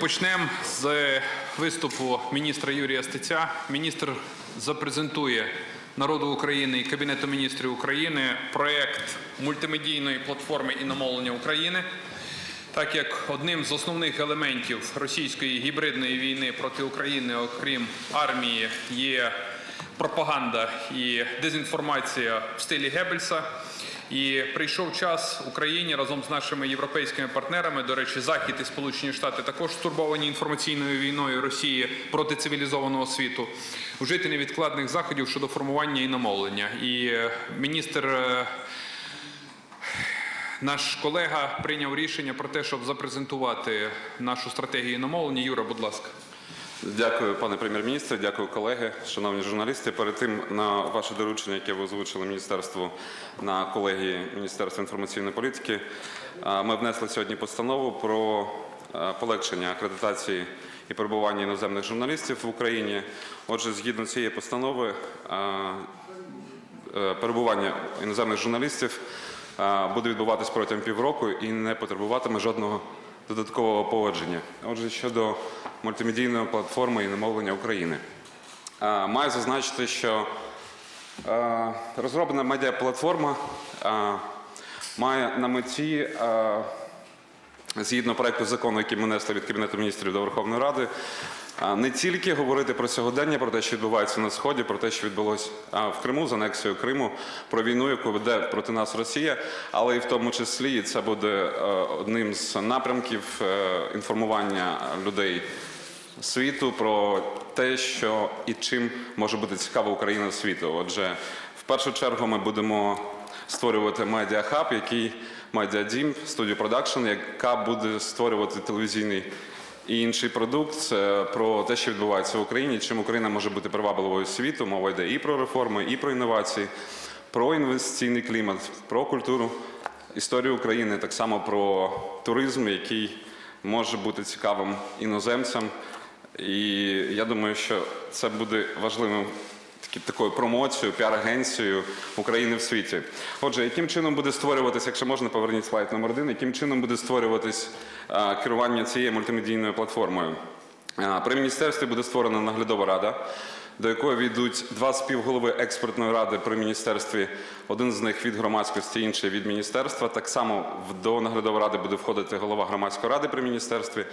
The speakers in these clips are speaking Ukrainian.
почнемо з виступу міністра Юрія Стеця. Міністр запрезентує народу України і Кабінету міністрів України проект мультимедійної платформи іномовлення України. Так як одним з основних елементів російської гібридної війни проти України, окрім армії, є пропаганда і дезінформація в стилі Геббельса. І прийшов час Україні разом з нашими європейськими партнерами. До речі, Захід і Сполучені Штати також стурбовані інформаційною війною Росії проти цивілізованого світу. Вжити невідкладних заходів щодо формування і намовлення. І е, міністр. е, наш колега прийняв рішення про те, щоб запрезентувати нашу стратегію намовлення. Юра, будь ласка. Дякую, пане прем'єр-міністр, дякую, колеги, шановні журналісти. Перед тим на ваше доручення, яке ви озвучили міністерству на колегії Міністерства інформаційної політики, ми внесли сьогодні постанову про полегшення акредитації і перебування іноземних журналістів в Україні. Отже, згідно цієї постанови, е, перебування іноземних журналістів буде відбуватись протягом півроку і не потребуватиме жодного додаткового погодження. Отже, щодо мультимедійної платформи і намовлення України. Маю зазначити, що розроблена медіаплатформа має на меті згідно проекту закону, який ми несли від Кабінету міністрів до Верховної Ради, не тільки говорити про сьогодення, про те, що відбувається на сході, про те, що відбулося в Криму з анексією Криму, про війну, яку веде проти нас Росія, але і в тому числі це буде одним з напрямків е, інформування людей світу про те, що і чим може бути цікава Україна світу. Отже, в першу чергу ми будемо створювати медіахаб, який медіадім, студію продакшн, яка буде створювати телевізійний і інший продукт про те, що відбувається в Україні, чим Україна може бути привабливою світу. Мова йде і про реформи, і про інновації, про інвестиційний клімат, про культуру, історію України, так само про туризм, який може бути цікавим іноземцям. І я думаю, що це буде важливим такою промоцією, піар-агенцією України в світі. Отже, яким чином буде створюватись, якщо можна, поверніть слайд номер один, яким чином буде створюватись керування цією мультимедійною платформою? При міністерстві буде створена наглядова рада, до якої війдуть два співголови експертної ради при міністерстві. Один з них від громадськості, інший від міністерства. Так само до наглядової ради буде входити голова громадської ради при міністерстві.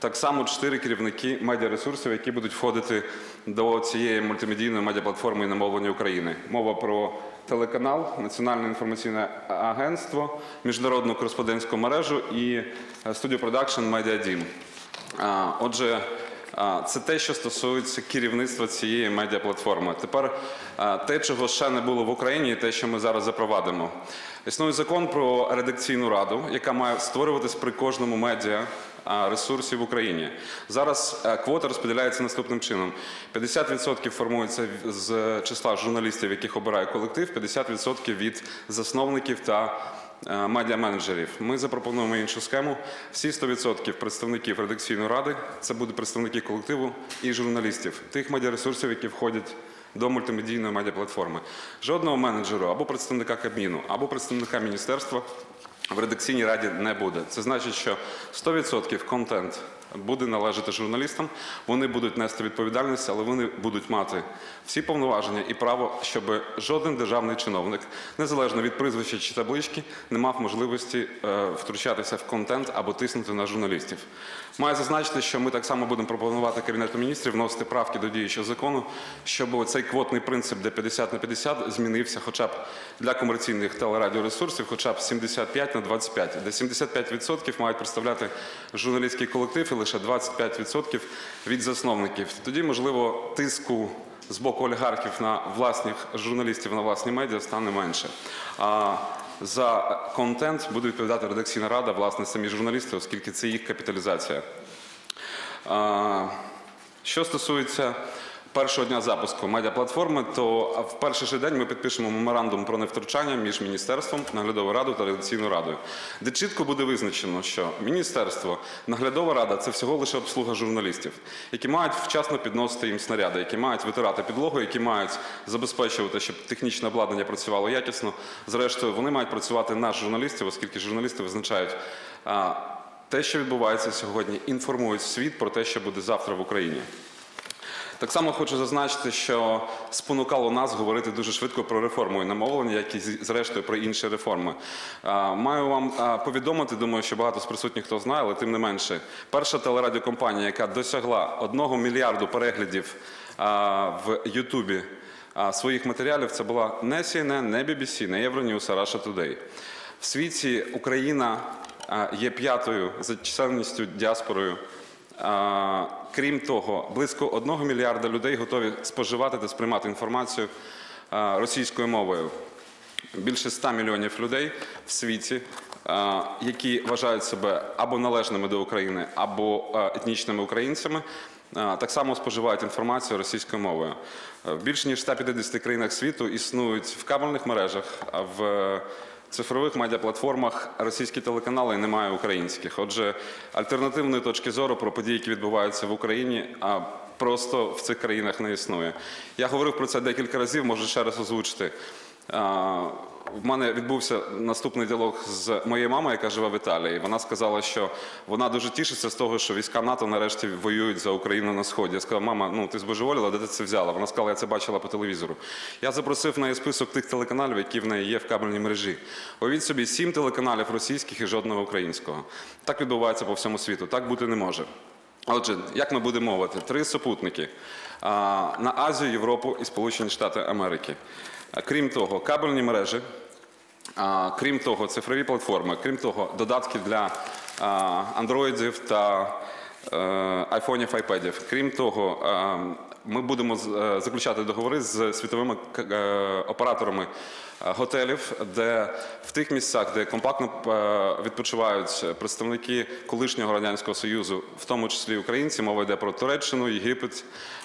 Так само чотири керівники медіаресурсів, які будуть входити до цієї мультимедійної медіаплатформи і намовлення України. Мова про телеканал, Національне інформаційне агентство, міжнародну кореспондентську мережу і е, студію продакшн Медіа Дім. А, Отже, це те, що стосується керівництва цієї медіаплатформи. Тепер те, чого ще не було в Україні, і те, що ми зараз запровадимо. Існує закон про редакційну раду, яка має створюватись при кожному медіа. А, Ресурсі в Україні зараз е, квота розподіляється наступним чином: 50% формується з числа журналістів, яких обирає колектив, 50% від засновників та е, медіа-менеджерів. Ми запропонуємо іншу схему. Всі 100% представників редакційної ради це будуть представники колективу і журналістів, тих медіаресурсів, які входять до мультимедійної медіаплатформи. Жодного менеджеру або представника Кабміну, або представника міністерства в редакційній раді не буде. Це значить, що 100% контент буде належати журналістам, вони будуть нести відповідальність, але вони будуть мати всі повноваження і право, щоб жоден державний чиновник, незалежно від прізвища чи таблички, не мав можливості е, втручатися в контент або тиснути на журналістів. Маю зазначити, що ми так само будемо пропонувати Кабінету міністрів вносити правки до діючого закону, щоб цей квотний принцип, де 50 на 50, змінився хоча б для комерційних телерадіоресурсів, хоча б 75 на 25, де 75% мають представляти журналістський колектив і лише 25% від засновників. Тоді, можливо, тиску з боку олігархів на власних журналістів на власні медіа стане менше. А за контент буде відповідати редакційна рада, власне, самі журналісти, оскільки це їх капіталізація. Що стосується першого дня запуску медіаплатформи, то в перший же день ми підпишемо меморандум про невтручання між міністерством, наглядовою радою та редакційною радою, де чітко буде визначено, що міністерство, наглядова рада це всього лише обслуга журналістів, які мають вчасно підносити їм снаряди, які мають витирати підлогу, які мають забезпечувати, щоб технічне обладнання працювало якісно. Зрештою, вони мають працювати на журналістів, оскільки журналісти визначають. те, що відбувається сьогодні, інформують світ про те, що буде завтра в Україні. Так само хочу зазначити, що спонукало нас говорити дуже швидко про реформу і намовлення, як і зрештою про інші реформи. Маю вам повідомити, думаю, що багато з присутніх хто знає, але тим не менше, перша телерадіокомпанія, яка досягла одного мільярду переглядів в Ютубі своїх матеріалів, це була не CNN, не BBC, не Euronews, а Russia Today. В світі Україна є п'ятою за чисельністю діаспорою Крім того, близько одного мільярда людей готові споживати та сприймати інформацію російською мовою. Більше 100 мільйонів людей в світі, які вважають себе або належними до України, або етнічними українцями, так само споживають інформацію російською мовою. В більше ніж 150 країнах світу існують в кабельних мережах, в цифрових медіаплатформах російські телеканали немає українських. Отже, альтернативної точки зору про події, які відбуваються в Україні, а просто в цих країнах не існує. Я говорив про це декілька разів, можу ще раз озвучити. В мене відбувся наступний діалог з моєю мамою, яка живе в Італії. Вона сказала, що вона дуже тішиться з того, що війська НАТО нарешті воюють за Україну на сході. Я сказав, мама, ну ти збожеволіла, де ти це взяла? Вона сказала, я це бачила по телевізору. Я запросив в неї список тих телеканалів, які в неї є в кабельній мережі. Уявіть собі, сім телеканалів російських і жодного українського. Так відбувається по всьому світу. Так бути не може. Отже, як ми будемо мовити? Три супутники на Азію, Європу і Сполучені Штати Америки. Крім того, кабельні мережі, крім того, цифрові платформи, крім того, додатки для андроїдів та айфонів, айпедів. Крім того, е, ми будемо е, заключати договори з світовими е, операторами е, готелів, де в тих місцях, де компактно е, відпочивають представники колишнього радянського союзу, в тому числі українці, мова йде про Туреччину, Єгипет,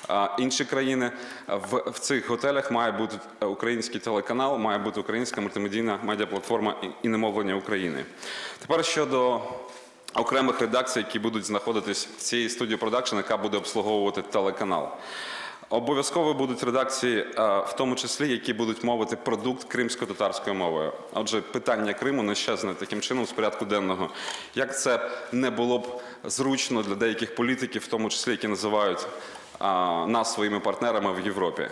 е, інші країни. В, цих готелях має бути український телеканал, має бути українська мультимедійна медіаплатформа і немовлення України. Тепер щодо окремих редакцій, які будуть знаходитись в цій студії продакшн, яка буде обслуговувати телеканал. Обов'язково будуть редакції, е, в тому числі, які будуть мовити продукт кримсько-татарською мовою. Отже, питання Криму не щезне таким чином з порядку денного. Як це не було б зручно для деяких політиків, в тому числі, які називають нас своїми партнерами в Європі.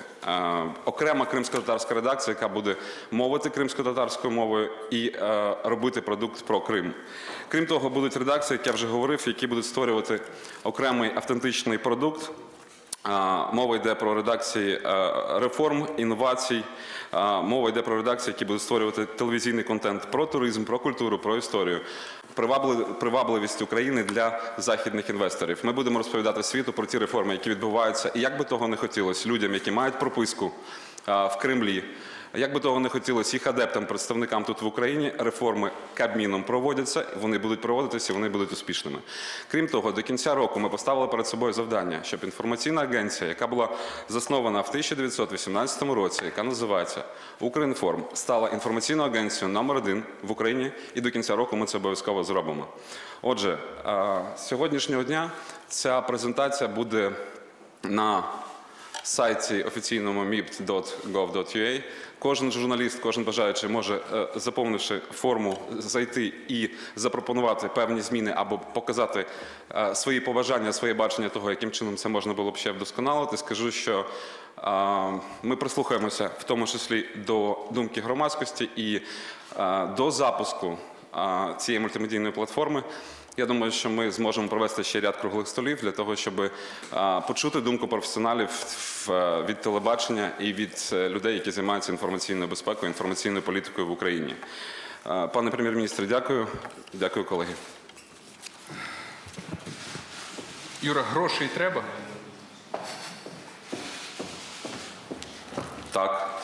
Окрема кримсько-татарська редакція, яка буде мовити кримсько-татарською мовою і е, робити продукт про Крим. Крім того, будуть редакції, як я вже говорив, які будуть створювати окремий автентичний продукт. Мова йде про редакції е, реформ, інновацій. Мова йде про редакції, які будуть створювати телевізійний контент про туризм, про культуру, про історію. Привабли- Привабливість України для західних інвесторів. Ми будемо розповідати світу про ті реформи, які відбуваються, і як би того не хотілося людям, які мають прописку в Кремлі. Як би того не хотілося їх адептам, представникам тут в Україні, реформи Кабміном проводяться, вони будуть проводитися, вони будуть успішними. Крім того, до кінця року ми поставили перед собою завдання, щоб інформаційна агенція, яка була заснована в 1918 році, яка називається Укрінформ, стала інформаційною агенцією номер один в Україні, і до кінця року ми це обов'язково зробимо. Отже, сьогоднішнього дня ця презентація буде на сайті офіційному mipt.gov.ua. Кожен журналіст, кожен бажаючий може, е, заповнивши форму, зайти і запропонувати певні зміни або показати е, свої побажання, своє бачення того, яким чином це можна було б ще вдосконалити. Скажу, що е, ми прислухаємося в тому числі до думки громадськості і до запуску цієї мультимедійної платформи. Я думаю, що ми зможемо провести ще ряд круглих столів для того, щоб почути думку професіоналів в- від телебачення і від е, людей, які займаються інформаційною безпекою, інформаційною політикою в Україні. Пане прем'єр-міністре, дякую. Дякую, колеги. Юра, грошей треба? Так.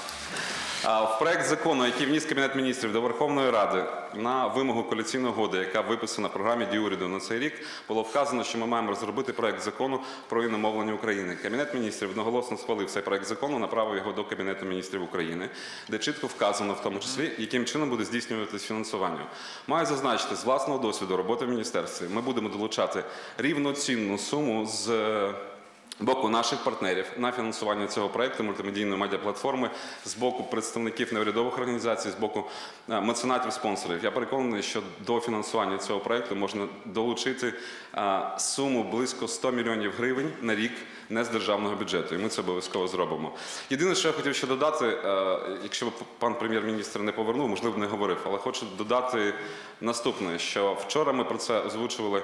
В проект закону, який вніс Кабінет міністрів до Верховної Ради на вимогу коаліційної угоди, яка виписана в програмі дій уряду на цей рік, було вказано, що ми маємо розробити проект закону про іномовлення України. Кабінет міністрів одноголосно схвалив цей проект закону, направив його до Кабінету міністрів України, де чітко вказано, в тому числі, яким чином буде здійснюватись фінансування. Маю зазначити з власного досвіду роботи в міністерстві. Ми будемо долучати рівноцінну суму з боку наших партнерів на фінансування цього проекту мультимедійної медіаплатформи, з боку представників неурядових організацій, з боку е, меценатів спонсорів. Я переконаний, що до фінансування цього проекту можна долучити е, суму близько 100 мільйонів гривень на рік не з державного бюджету, і ми це обов'язково зробимо. Єдине, що я хотів ще додати, е, якщо пан прем'єр-міністр не повернув, можливо, не говорив, але хочу додати наступне: що вчора ми про це озвучували.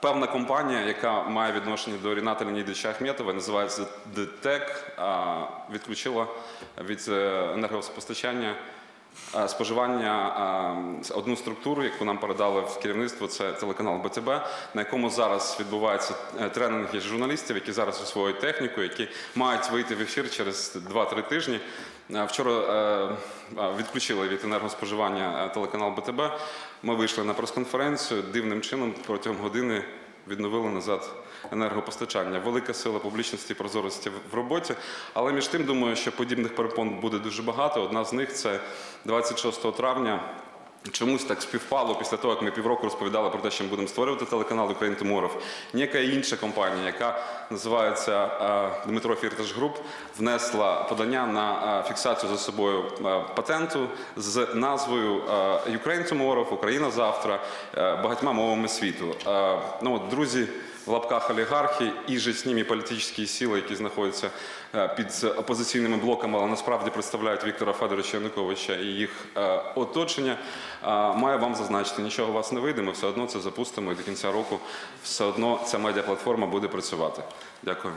Певна компанія, яка має відношення до Ріната Леонідовича Ахметова, називається ДТЕК, відключила від е, енергопостачання споживання е, одну структуру, яку нам передали в керівництво, це телеканал БТБ, на якому зараз відбуваються е, тренінги журналістів, які зараз освоюють техніку, які мають вийти в ефір через 2-3 тижні. Е, Вчора е, е, відключили від енергоспоживання е, телеканал БТБ. Ми вийшли на прес-конференцію. Дивним чином протягом години відновили назад енергопостачання. Велика сила публічності і прозорості в- роботі. Але між тим, думаю, що подібних перепон буде дуже багато. Одна з них це 26 травня. Чомусь так співпало після того, як ми півроку розповідали про те, що ми будемо створювати телеканал Україн Tomorrow. Ніяка інша компанія, яка називається е, Дмитро Фірташ Груп, внесла подання на е, фіксацію за собою е, патенту з назвою Ukraine Tomorrow, Україна завтра, багатьма мовами світу. Ну, друзі, в лапках олігархи і же з ними політичні сили, які знаходяться е, під опозиційними блоками, але насправді представляють Віктора Федоровича Януковича і їх е, оточення. Маю вам зазначити, нічого у вас не вийде, ми все одно це запустимо і до кінця року все одно ця медіаплатформа буде працювати. Дякую.